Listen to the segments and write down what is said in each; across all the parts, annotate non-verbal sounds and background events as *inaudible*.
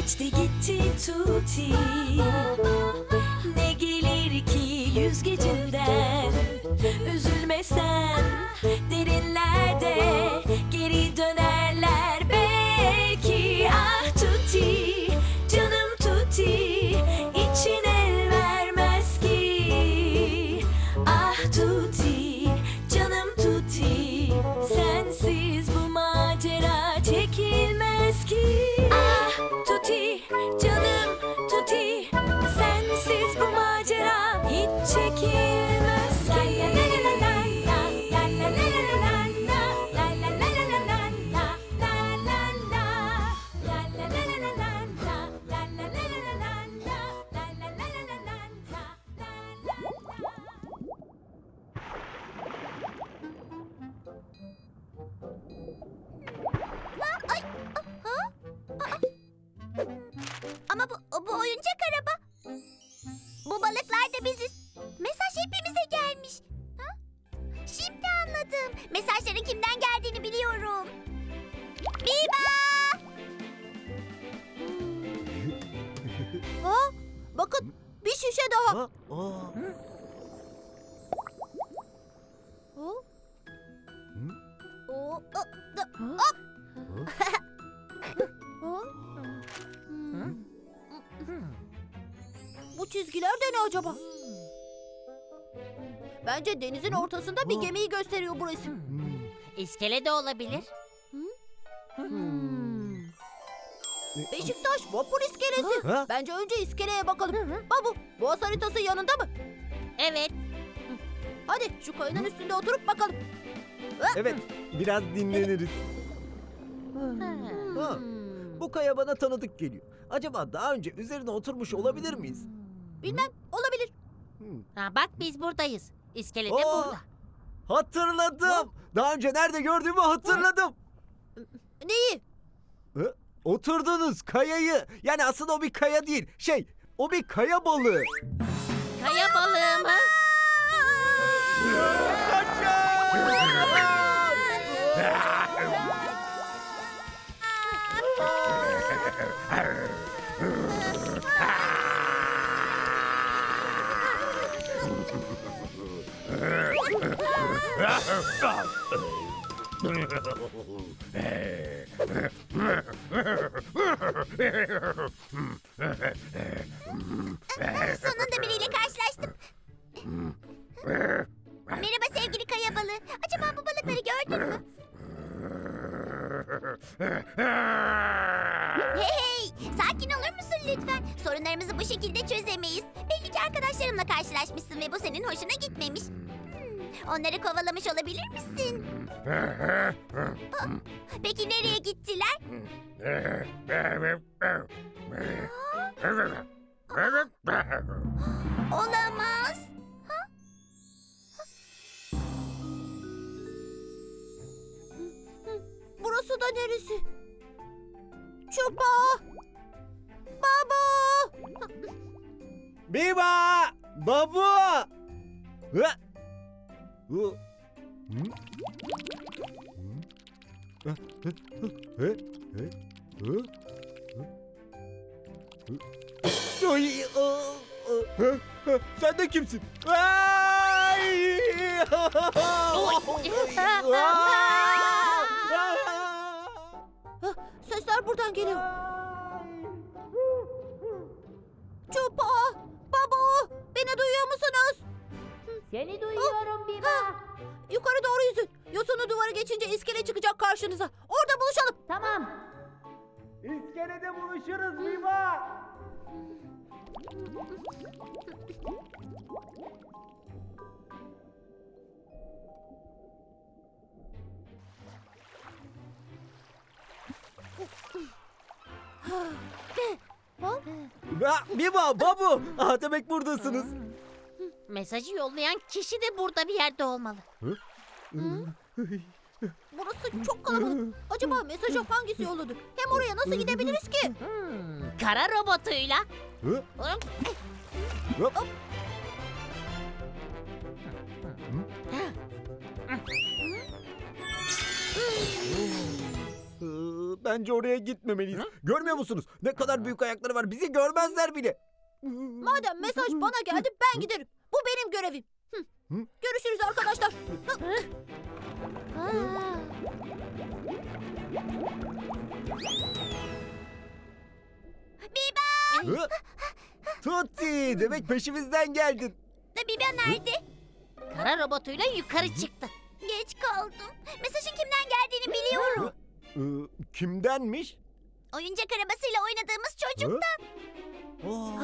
geçti gitti tuti. Ne gelir ki yüzgecinden Üzülme sen derinlerde Geri dönerler belki. Ah tuti canım tuti için el vermez ki. Ah tuti canım tuti Sensiz bu macera çekilmez bu, oyuncak araba. Bu balıklar da biziz. Mesaj hepimize gelmiş. Ha? Şimdi anladım. Mesajların kimden geldiğini biliyorum. Biba! *laughs* Ha? Bakın bir şişe daha. Ha? Aa. O, o, da, Ha? o. *laughs* çizgiler de ne acaba? Bence denizin ortasında bir gemiyi gösteriyor bu resim. Hmm. İskele de olabilir. Beşiktaş vapur iskelesi. Ha? Bence önce iskeleye bakalım. Babu, boğaz haritası yanında mı? Evet. Hadi şu kayanın üstünde oturup bakalım. Evet, biraz dinleniriz. Ha, bu kaya bana tanıdık geliyor. Acaba daha önce üzerine oturmuş olabilir miyiz? Bilmem, olabilir. Hmm. Ha, bak biz buradayız. İskele de burada. Hatırladım. Daha önce nerede gördüğümü hatırladım. Neyi? Hı? Oturdunuz kayayı. Yani aslında o bir kaya değil. Şey, o bir kaya balığı. Kaya balığı mı? Sonunda biriyle karşılaştım. Merhaba sevgili kaya balığı. Acaba bu balıkları gördün mü? Hey, sakin olur musun lütfen? Sorunlarımızı bu şekilde çözemeyiz. Belli ki arkadaşlarımla karşılaşmışsın ve bu senin hoşuna gitmemiş. Onları kovalamış olabilir misin? Aa, *laughs* Peki nereye gittiler? Olamaz. Ha? Burası da neresi? Çupa! Baba! Biba! Babu! Hı? Hı? Sen de kimsin? Ay! Sesler buradan geliyor. Çupa! Seni duyuyorum Biba. Yukarı doğru yüzün. Yosunu duvarı geçince iskele çıkacak karşınıza. Orada buluşalım. Tamam. İskelede buluşuruz Biba! Biba, Babu! Ah, demek buradasınız. Mesajı yollayan kişi de burada bir yerde olmalı. Burası çok kalabalık. Acaba mesajı hangisi yolladı? Hem oraya nasıl gidebiliriz ki? Hmm, kara robotuyla. Hı? Hop. Hop. Ee, Bence oraya gitmemeliyiz. Görmüyor musunuz? Ne kadar büyük ayakları var. Bizi görmezler bile. Madem mesaj bana geldi ben giderim. Bu benim görevim. Hı. Görüşürüz arkadaşlar. Biba! Hı? Tutti demek peşimizden geldin. Biba nerede? Kara robotuyla yukarı çıktı. Geç kaldım. Mesajın kimden geldiğini biliyorum. Ee, kimdenmiş? Oyuncak arabasıyla oynadığımız Oo.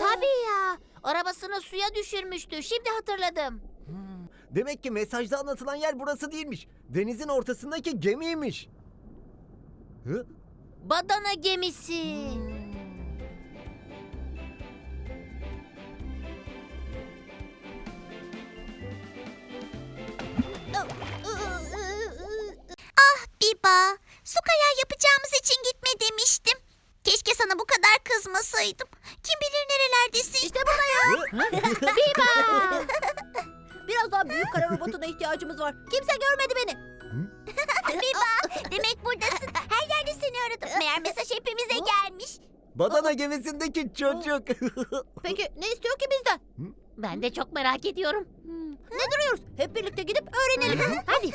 Tabii ya. Arabasını suya düşürmüştü. Şimdi hatırladım. Demek ki mesajda anlatılan yer burası değilmiş. Denizin ortasındaki gemiymiş. Hı? Badana gemisi. Ah Biba, su kayağı yapacağımız için gitme demiştim. Keşke sana bu kadar kızmasaydım. Kim bilir nerelerdesin? İşte buradayım. *laughs* Hı? *laughs* Biraz daha büyük kara robotuna ihtiyacımız var. Kimse görmedi beni. *laughs* Biba, demek buradasın. Her yerde seni aradım. Meğer mesaj hepimize gelmiş. Badana gemisindeki çocuk. Peki ne istiyor ki bizden? Ben de çok merak ediyorum. Ne duruyoruz? Hep birlikte gidip öğrenelim. Hadi.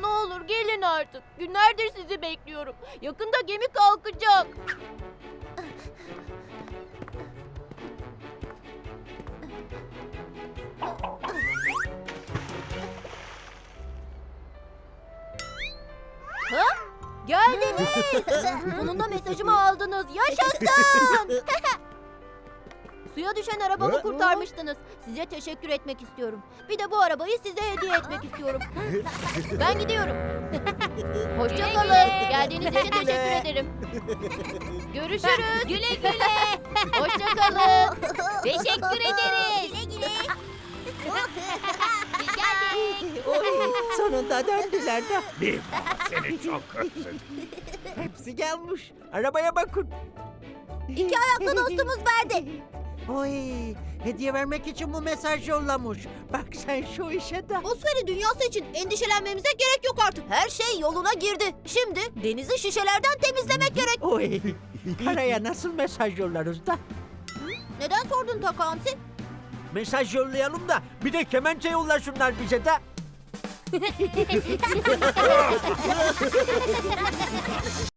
ne olur gelin artık. Günlerdir sizi bekliyorum. Yakında gemi kalkacak. Geldiniz. *laughs* Sonunda mesajımı aldınız. Yaşasın. *laughs* Suya düşen arabamı kurtarmıştınız. Size teşekkür etmek istiyorum. Bir de bu arabayı size hediye etmek istiyorum. *laughs* Ben gidiyorum. Hoşçakalın. Geldiğiniz için teşekkür ederim. Görüşürüz. Güle güle. Hoşçakalın. Teşekkür ederiz. Güle güle. Geldik. Sonunda döndüler de. Bir seni çok özledim. Hepsi gelmiş. Arabaya bakın. İki ayaklı dostumuz verdi. Oy, hediye vermek için bu mesaj yollamış. Bak sen şu işe de. Atmosferi dünyası için endişelenmemize gerek yok artık. Her şey yoluna girdi. Şimdi denizi şişelerden temizlemek gerek. Oy, karaya nasıl mesaj yollarız da? Neden sordun Takamsi? Mesaj yollayalım da bir de kemençe yollasınlar bize de. *laughs* *laughs* *laughs*